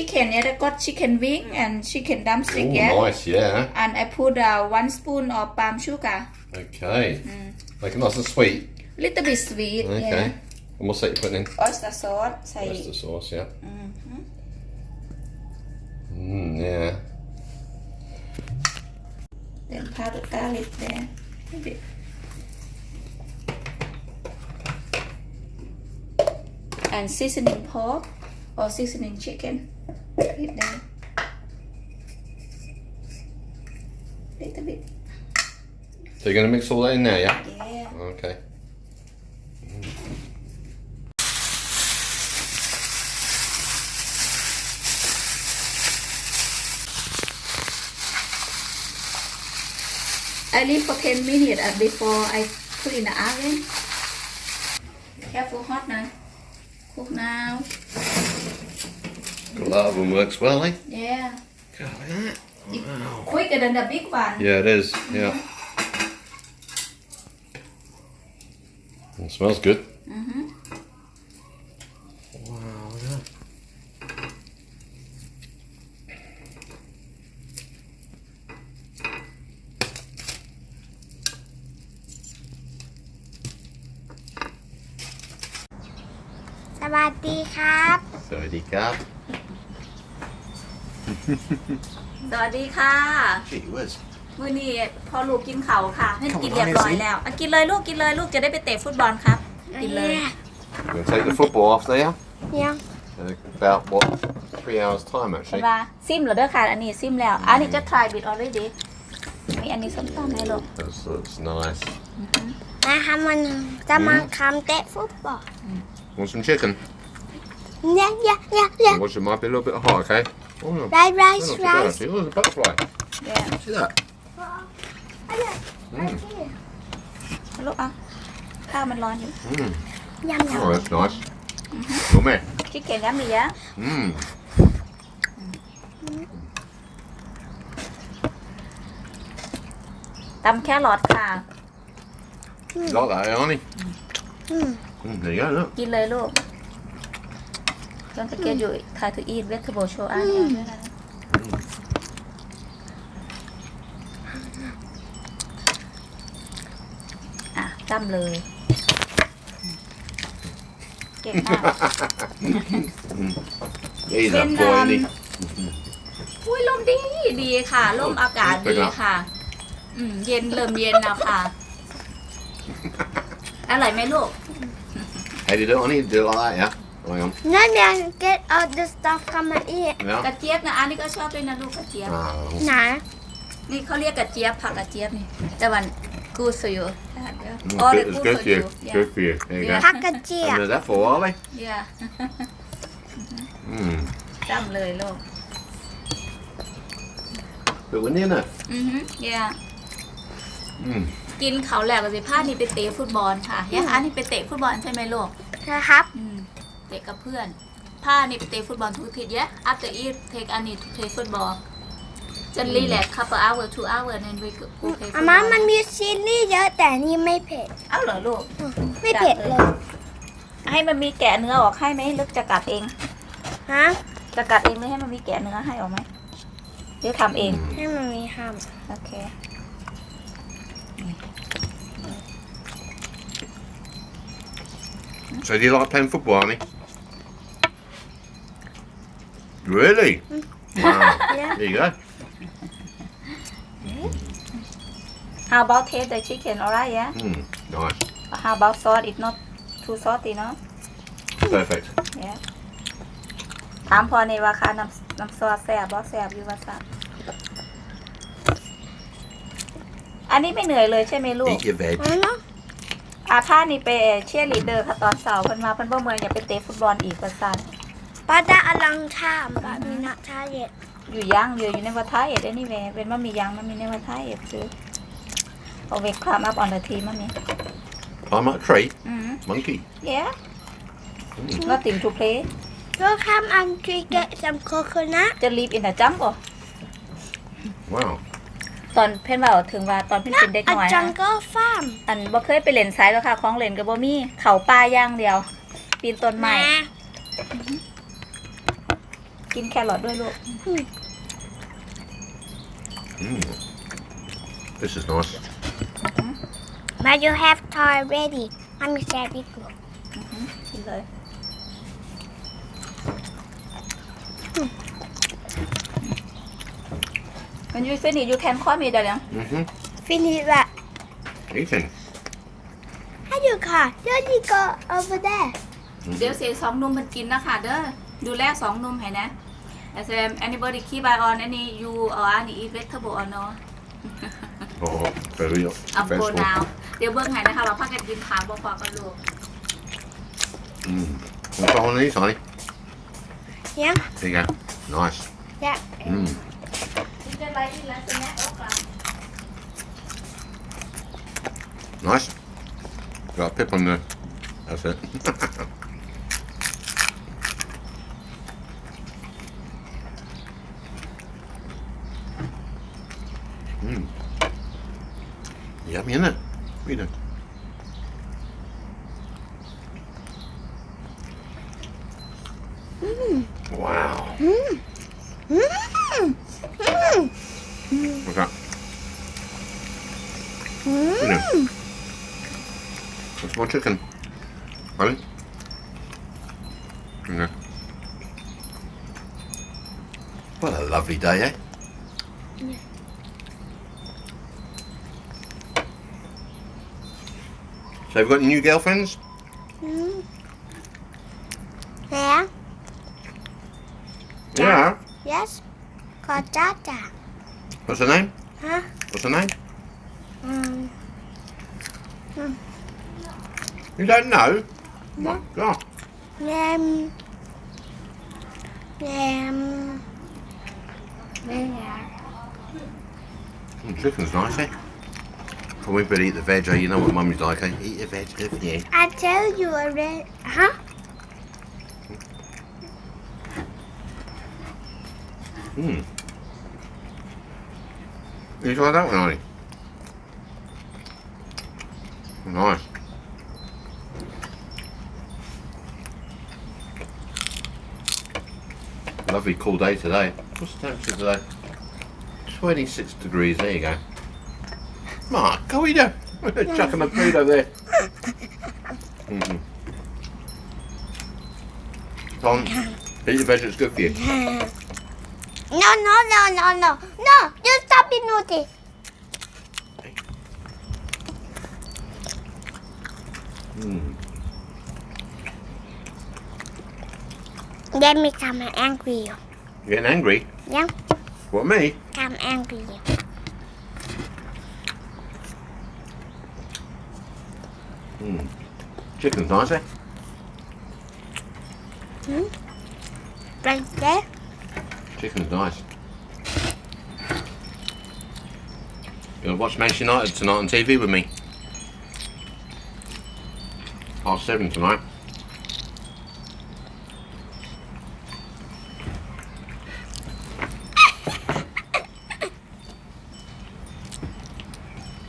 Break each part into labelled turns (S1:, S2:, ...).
S1: chicken. Yeah, I got chicken wing and chicken drumstick. yeah,
S2: nice, yeah.
S1: and I put uh, one spoon of palm sugar,
S2: Okay. Make it nice and sweet.
S1: A little bit sweet.
S2: Okay.
S1: Yeah.
S2: And what's that you're putting in?
S1: Oyster sauce. ใส่
S2: Oyster sauce, yeah. Mm, yeah.
S1: then powdered garlic there. A bit. And seasoning pork or seasoning chicken. There. Little bit.
S2: So you're going to mix all that in now, yeah?
S1: Yeah.
S2: Okay.
S1: I leave for 10 minutes uh, before I put in the oven. Careful hot now. Cook now.
S2: A lot of them works well, eh?
S1: Yeah.
S2: God, that. Wow.
S1: Quicker than the big one.
S2: Yeah, it is. Yeah. Mm-hmm. It smells good.
S1: Mm-hmm.
S2: Wow, look at that.
S3: สวัสดีครับ
S2: สวัสดีครับ
S1: สวัสดีค่ะ
S2: Gee whiz.
S1: มื่อนี้พอลูกกินเขาวค่ะให้กินเรียบร้อยแล้วอะกินเลยลูกกินเลยลูกจะได้ไปเตะฟุตบอลครับ กินเลย
S2: We're going to take the football off there
S3: ยัง
S2: in about, what, three hours time
S1: เห็น
S2: actually.
S1: ว่าซิมเหรอเด้อค่ะ อันนี้ซิมแล้ว อันนี้จะ try bit already มีอันนี้ส้มตำให้ลูก
S2: That's, that's nice.
S3: นะคะมันจะมาทำเตะฟุตบอล
S2: Want some chicken?
S3: เนี่ยเนี่ยเนี่ยเนี่ย
S2: Watch it might be a little bit hot, okay? Oh, no.
S3: ไรไร
S2: That's not too
S3: ไร
S2: bad, actually. Oh, there's a butterfly.
S1: yeah
S2: See that?
S1: ลูกอะข้าวมันร้อนอยู่
S2: Mm.
S3: ยำย
S2: Oh, that's nice. Yummy.
S1: ชิคเก้นยัมมี่ยะ
S2: Mm.
S1: ตำแครอทค่ะ
S2: Like that, eh, Arnie? ำ
S3: อืม
S2: Mm, there you go, look.
S1: กินเลยลูก Don't forget you try to eat vegetable show อันนี้ด้วยนะ อะจ้ำเลย เก่งมาก
S2: He's
S1: Then,
S2: that boy,
S1: um,
S2: isn't he?
S1: อุ้ยลมดีดีค่ะลมอากาศดีค่ะ อืม เย็นเริ่มเย็นแล้วค่ะ อร่อยไหมลูก
S2: How do you do it, Arnie? Do it like that, yeah? Hang on.
S3: นั่นเดี๋ยว get all the stuff come and eat
S1: ก
S2: Yeah?
S1: ระเจี๊ยบนะอันนี้ก็ชอบด้วยนะลูกกระเจี๊ยบ
S2: Ah,
S3: ไหน
S1: นี่เขาเรียกกระเจี๊ยบผักกระเจี๊ยบนี่แต่วันกูสอยู่
S2: mm, good, it's good for you. Good for you. There you
S1: Yeah.
S2: go.
S3: พักกระเจี๊ยบ
S2: And there's that for, are they?
S1: เย่า
S2: Mm.
S1: จ้ำเลยลูก
S2: But we're near enough.
S1: อือฮึเย่า
S2: Mm.
S1: กินเขาวแล้วก็สิพานี่ไปเตะฟุตบอลค่ะย่าอันนี้ไปเตะฟุตบอลใช่ไหมลูก
S3: นะครับ
S1: อืม เตะกับเพื่อนพานี่ไปเตะฟุตบอลทุกอาทิตย์ yeah after eat take อันนี้ to play football จะ relax couple hour two hour and then we go play
S3: อามา
S1: football
S3: มันมีซีรีส์เยอะแต่นี่ไม่เผ็ด
S1: เอ้าเหรอลูก
S3: ไม่เผ็ดเลย
S1: ให้มันมีแกะเนื้อออกให้ไหมหรือจะกัดเอง
S3: ฮะ
S1: จะกัดเองหรือให้มันมีแกะเนื้อให้ออกไหมหรือทำเอง
S3: ให้มันมีห้าม
S1: โอเค
S2: So do you like playing football, Arnie? Really? Wow.
S3: Yeah.
S2: There you go.
S1: How about taste the chicken alright yeah
S2: Mm. Nice.
S1: How about sauce it's not too salty เนาะ
S2: Perfect.
S1: yeah ถามพอในว่าค่ะน้ำน้ำซอสแซ่บบ่แซ่บอยู่ว่าซ่บอันนี้ไม่เหนื่อยเลยใช่ไหมลูก
S2: Eat your veg.
S3: เอาเนาะ
S1: อาผ้านี่ไปเชียร์ลีดเดอร์ค่ะตอนเสาร์เพิ่นมาเพิ่นบ่เมืองอยากไปเตะฟุตบอลอีกว่าซั่น
S3: ป้าได้อลังท่ามแบบมีนักท่าเย็ด
S1: อยู่ย่างอยู่อยู่ในวัดท้ายเอ็ดได้นี่แหวเป็นว่ามียางมันมีในวัดท้ายเอ็ดซื้อเอาเวกคลามอัพออนเดอะทีมันมี
S2: Climb up a tree.
S1: อืม
S2: Monkey.
S1: yeah nothing to play
S3: ก็ข้ามอันทรีเกตซัมโคโคนัท
S1: จะ live in the jump บ่
S2: Wow.
S1: ตอนเพิ่นเว้าถึงว่าตอนเพิ่นเป็นเด็ก
S3: อั
S1: น้อย
S3: จัง
S1: นะ
S3: ก็ฟาร์ม
S1: อันบ่เคยไปเล่นไสแล้วค่ะของเล่นก็บ่มี เขาป่าอย่างเดียว ปีนต้นไม้
S3: แม่
S1: กินแครอทด้วยลูก
S2: Mm. This is nice.
S3: but you have toy ready mommy said it good
S1: กินเลย When you finish you can call me darling
S2: Mm-hmm.
S3: finish that
S2: Eating.
S3: how you car there you go over there
S1: เดี๋ยวเสียสองนมมันกินนะคะเด้อ ดูแลสองนมให้นะ As um, anybody keep eye on any you or any eat vegetable or no
S2: Oh, very
S1: I'm go
S2: vegetable.
S1: now เดี๋ยวเบิ่งให้นะคะเราพักกันกินขาบ่พอกันลูก
S2: Mm. Want to try one of these, honey?
S3: yeah
S2: There you go. Nice.
S3: yeah
S2: Mm.
S1: กินได้ไรอีกแล้วสแน็คโอ๊กล่ะ
S2: Nice. Got a pip on there. That's it. Yummy, isn't it? What you doing? Wow.
S3: mm. Mm. Mm.
S2: What's that? What you? What's more chicken? Honey? Yeah. What a lovely day, eh? So, have you got any new girlfriends?
S3: Mm. yeah
S2: Yeah.
S3: yes called Jaja
S2: What's her name?
S3: huh
S2: What's her name?
S3: um
S2: You don't know? My God.
S3: name name yeah.
S2: Mm, chicken's nice, eh? Come we better eat the veg, eh? You know what mummy's like, eh? Eat the veg, don't you?
S3: I tell you already huh
S2: Hmm. You try that one, Ollie? Nice. Lovely cool day today. What's the temperature today? 26 degrees, there you go. Mark, go eat it. Chucking the food over there. Mm-mm. Tom, eat the veg, it's good for you.
S3: No, no, no, no, no. No, you stop being naughty.
S2: Mm.
S3: Let me come and angry you.
S2: You getting angry?
S3: Yeah,
S2: What, me?
S3: come angry you.
S2: Mm. Chicken's nice, eh?
S3: Right there.
S2: Chicken's nice. You gonna watch Manchester United tonight on TV with me? Half seven tonight.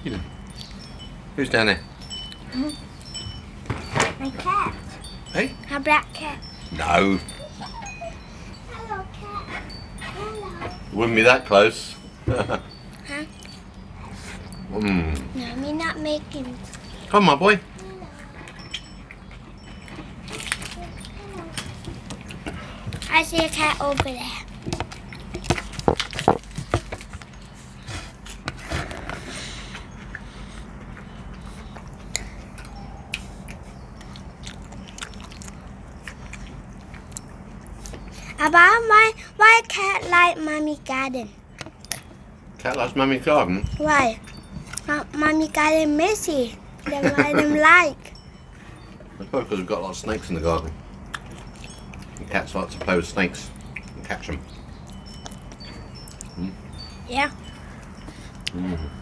S2: You. Who's down there?
S3: My cat.
S2: Hey?
S3: A black cat.
S2: No,
S3: Hello, cat. Hello.
S2: wouldn't be that close.
S3: Huh?
S2: Mm.
S3: No, me not making.
S2: Come on, boy.
S3: I see a cat over there. About why why cat like mommy garden?
S2: Cat likes mummy's garden.
S3: Why? Uh, mommy garden messy. That's why them like.
S2: That's probably because we've got a lot of snakes in the garden. And cats like to play with snakes and catch them.
S3: Yeah.
S2: Mm.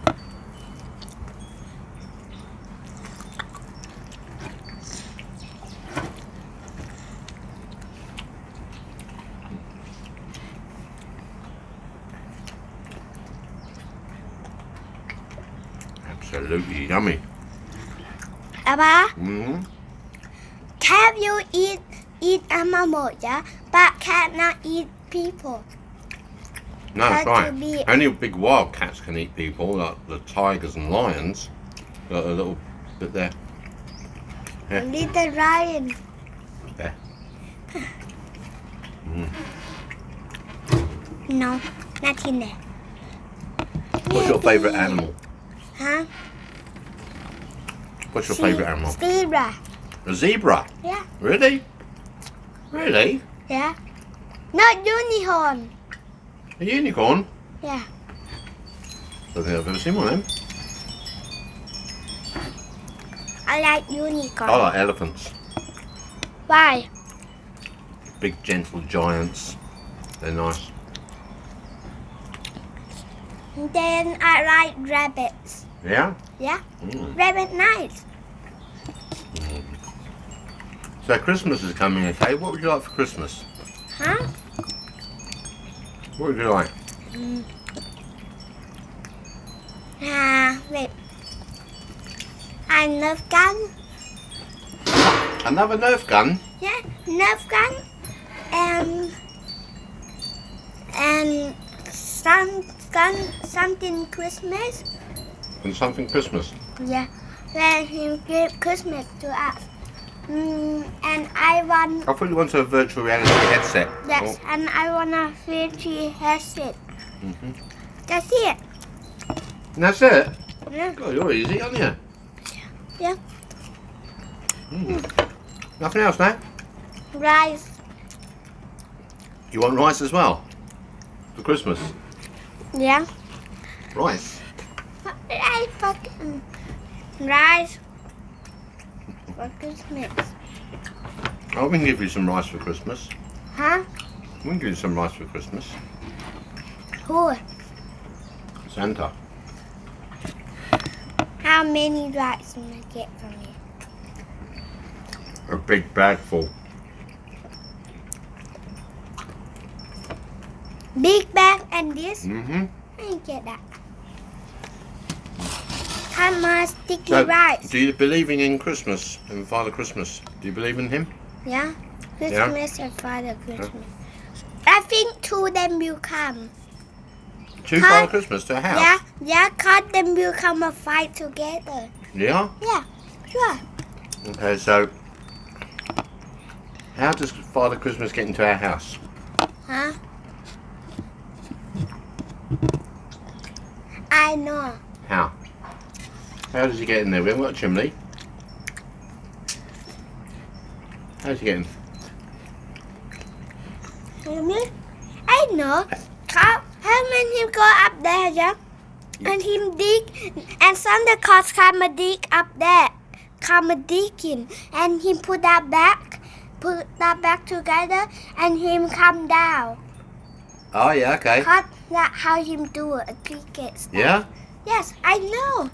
S2: Absolutely yummy.
S3: About
S2: Mm.
S3: cat you eat eat animal, yeah, but cat not eat people.
S2: No, that's
S3: Had to
S2: right.
S3: be-
S2: Only big wild cats can eat people, like the tigers and lions. Got a little bit there. Yeah.
S3: Little lion.
S2: There.
S3: No, not in there.
S2: What's your favourite animal?
S3: Huh?
S2: What's your favourite animal?
S3: Zebra.
S2: A zebra.
S3: Yeah.
S2: Really? Really?
S3: Yeah. Not unicorn.
S2: A unicorn?
S3: Yeah.
S2: I Don't think I've ever seen one of them.
S3: I like unicorn.
S2: I like elephants.
S3: Why?
S2: Big, gentle giants. They're nice.
S3: Then I like rabbits.
S2: Yeah?
S3: Yeah.
S2: Mm.
S3: Rabbit nice.
S2: So Christmas is coming, okay? What would you like for Christmas?
S3: Huh?
S2: What would you like?
S3: Ah, wait. I Nerf gun.
S2: Another Nerf gun?
S3: Yeah, Nerf gun. And and some gun something Christmas.
S2: And something Christmas.
S3: Yeah, when he give Christmas to us. Mm, and I want
S2: I thought you wanted a virtual reality headset.
S3: yes, and I want a fifty headset.
S2: Mhm.
S3: That's it.
S2: And that's it?
S3: Yeah.
S2: God, you're easy, aren't you?
S3: Yeah.
S2: Mm. Nothing else, no?
S3: Rice.
S2: You want rice as well? For Christmas?
S3: Yeah.
S2: Rice?
S3: I fucking rice for Christmas.
S2: We can give you some rice for Christmas.
S3: Huh?
S2: We can give you some rice for Christmas.
S3: Who?
S2: Santa.
S3: How many rice can I get from you?
S2: A big bag full.
S3: Big bag and this?
S2: Mm-hmm.
S3: I didn't get that. Much sticky
S2: So,
S3: rice?
S2: do you believe in, Christmas and Father Christmas? Do you believe in him?
S3: Yeah?
S2: Yeah.
S3: Christmas and Father Christmas. I think two of them will come.
S2: Two? Father Christmas to a house?
S3: Yeah, yeah, cause them will come and fight together.
S2: Yeah?
S3: Yeah, sure.
S2: Okay, so how does Father Christmas get into our house?
S3: Huh? I know.
S2: How? How does he get in there? We haven't got a chimney. How does he get in?
S3: I know. How, how him go up there, yeah? And him dig, and some the Claus come and dig up there, come and dig in, and him put that back, put that back together, and him come down.
S2: Oh, yeah, okay.
S3: How, that how him do a cricket. stuff.
S2: Yeah?
S3: Yes, I know.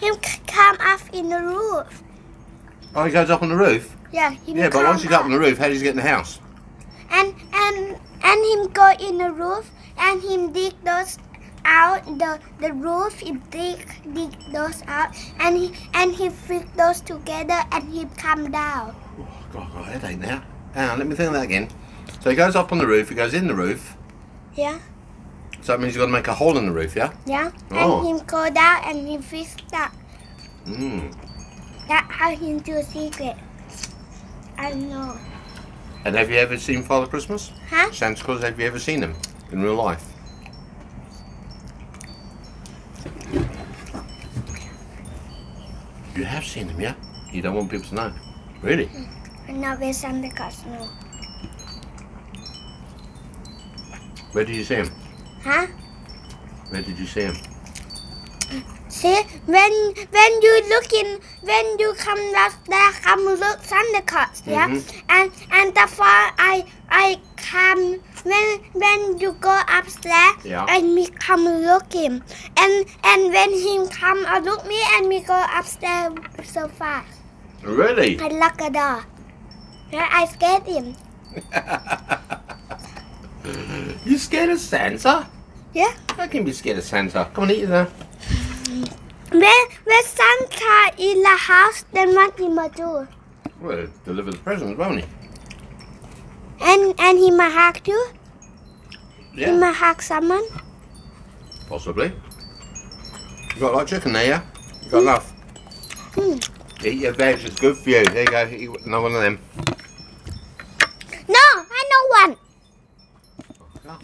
S3: Him come up in the roof.
S2: Oh, he goes up on the roof?
S3: Yeah, him
S2: Yeah, but once he's up
S3: up.
S2: on the roof, how does he get in the house?
S3: and and and him go in the roof and him dig those out the the roof he dig dig those out and he and he fit those together and he come down
S2: Oh, God, I've got a headache now. Hang on, let me think of that again. So he goes up on the roof, he goes in the roof.
S3: yeah
S2: So that means he's got to make a hole in the roof, yeah?
S3: yeah
S2: Oh.
S3: and he go down and he fix that
S2: Mm.
S3: that how him do secret I know
S2: And have you ever seen Father Christmas?
S3: huh
S2: Santa Claus, have you ever seen him in real life? You have seen him, yeah? You don't want people to know. Really?
S3: and now we're Santa Claus no
S2: Where did you see him?
S3: Huh
S2: Where did you see him?
S3: See, when when you look in, when you come up there, come look Claus, yeah,
S2: Mhm.
S3: and and the far I I come when when you go upstairs,
S2: Yeah.
S3: and me come look him, and and when him come uh, look me, and me go upstairs so fast.
S2: Really?
S3: I lock the door. Yeah, I scared him.
S2: you scared of Santa?
S3: Yeah.
S2: I can be scared of Santa. Come on, eat it now.
S3: When when Santa in the house, then what he must do?
S2: Well, deliver the presents, won't he?
S3: And and he might have to. He
S2: Yeah,
S3: might hack someone?
S2: possibly. You got a lot of chicken there, yeah? You got enough?
S3: Hmm.
S2: Eat your veg, it's good for you. There you go, eat another one of them.
S3: No, I know one.
S2: Oh.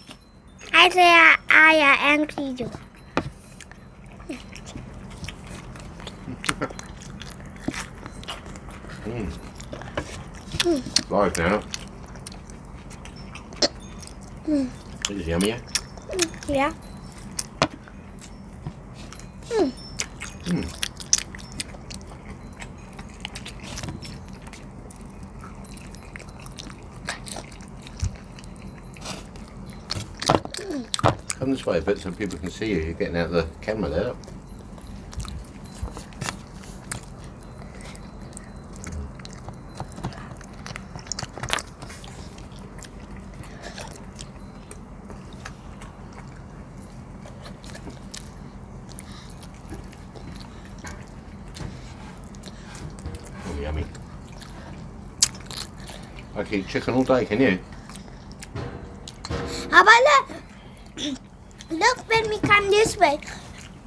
S3: I say I, I am angry you.
S2: Live now.
S3: Mm.
S2: Is yummy, yeah?
S3: Yeah.
S2: Come this way a bit so people can see you. You're getting out the camera there. Oh, yummy. I can eat chicken all day, can you?
S3: How about look? Look when we come this way.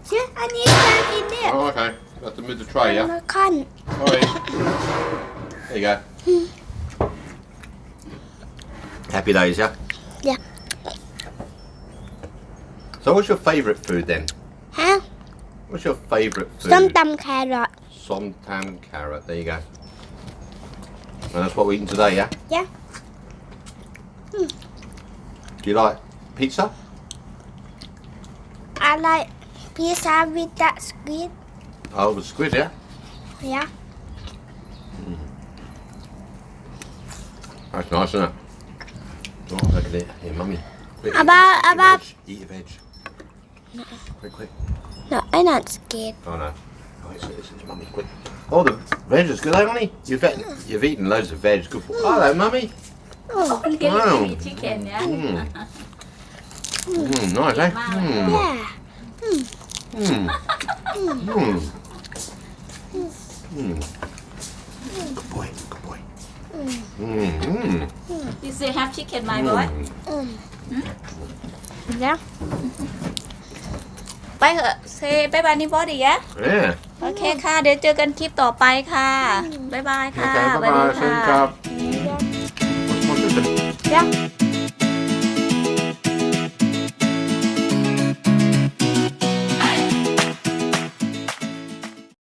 S3: See? And you stand in there.
S2: Oh, okay. I have to move the tray, yeah?
S3: I can't.
S2: All right. there you go. Happy days, yeah?
S3: Yeah.
S2: So what's your favourite food then?
S3: Huh?
S2: What's your favourite food?
S3: Somtam
S2: carrot. Somtam carrot, there you go. And that's what we're eating today, yeah?
S3: Yeah. Mm.
S2: Do you like pizza?
S3: I like pizza with that squid.
S2: Oh, with squid, yeah?
S3: Yeah. Mm.
S2: That's nice, isn't it? Oh, look at it. Here, mummy. Quick,
S3: About-
S2: eat your
S3: about-
S2: veg. Eat your veg. Quick, quick.
S3: No, I'm not scared.
S2: Oh no. Oh, it's, it's, it's mummy, quick. Oh, the veg is good, mummy? You've, eaten, you've eaten loads of veg. Good for Hello, mummy.
S3: Oh,
S2: Wow.
S1: me chicken, yeah.
S2: Mm. Mm, nice, eh? Mm.
S3: yeah.
S2: อืมอืมอืม Good boy. Good boy. Mm. Mm.
S1: You say have chicken, my boy.
S3: Yeah.
S1: Bye. Say bye bye, anybody. Yeah.
S2: Yeah.
S1: โอเคค่ะ เดี๋ยวเจอกันคลิปต่อไปค่ะ บ๊ายบายค่ะ
S2: Okay. Bye bye.
S1: สวัสดี
S2: Bye
S1: ค่ะ
S2: bye.
S3: Yeah.